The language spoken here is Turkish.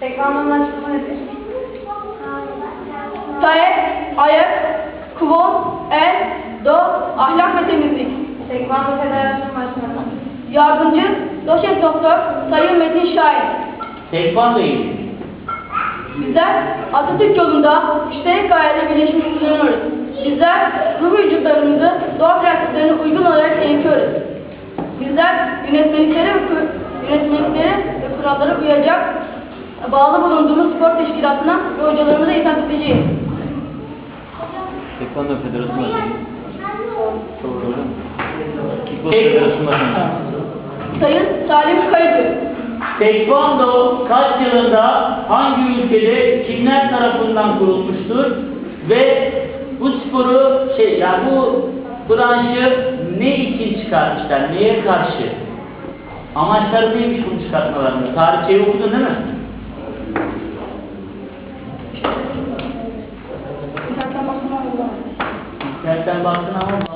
Tekvando'nun açıklaması nedir? Taek, ayak, kuvon, el, do, ahlak ve temizlik. Tekvando Federasyonu Başkanı. Yardımcı, doçent doktor, Sayın Metin Şahin. Tekvando eğitimi. Bizler Atatürk yolunda müşterek gayede birleşmiş bulunuyoruz. Bizler ruh vücutlarımızı doğa prensiplerine uygun olarak eğitiyoruz. Bizler yönetmeliklere ve, yönetmeliklere ve kurallara uyacak bağlı bulunduğumuz spor teşkilatına ve hocalarımıza itaat edeceğiz. Tekvando Federasyonu. Kickbox Federasyonu. Sayın Salim Kayıcı. Tekvando kaç yılında hangi ülkede kimler tarafından kurulmuştur ve bu sporu şey ya bu branşı ne için çıkartmışlar? Neye karşı? Amaçları neymiş bunu çıkartmalarında? Tarihçeyi okudun değil mi? İnternetten baktım ama bulamadım. İnternetten baktın ama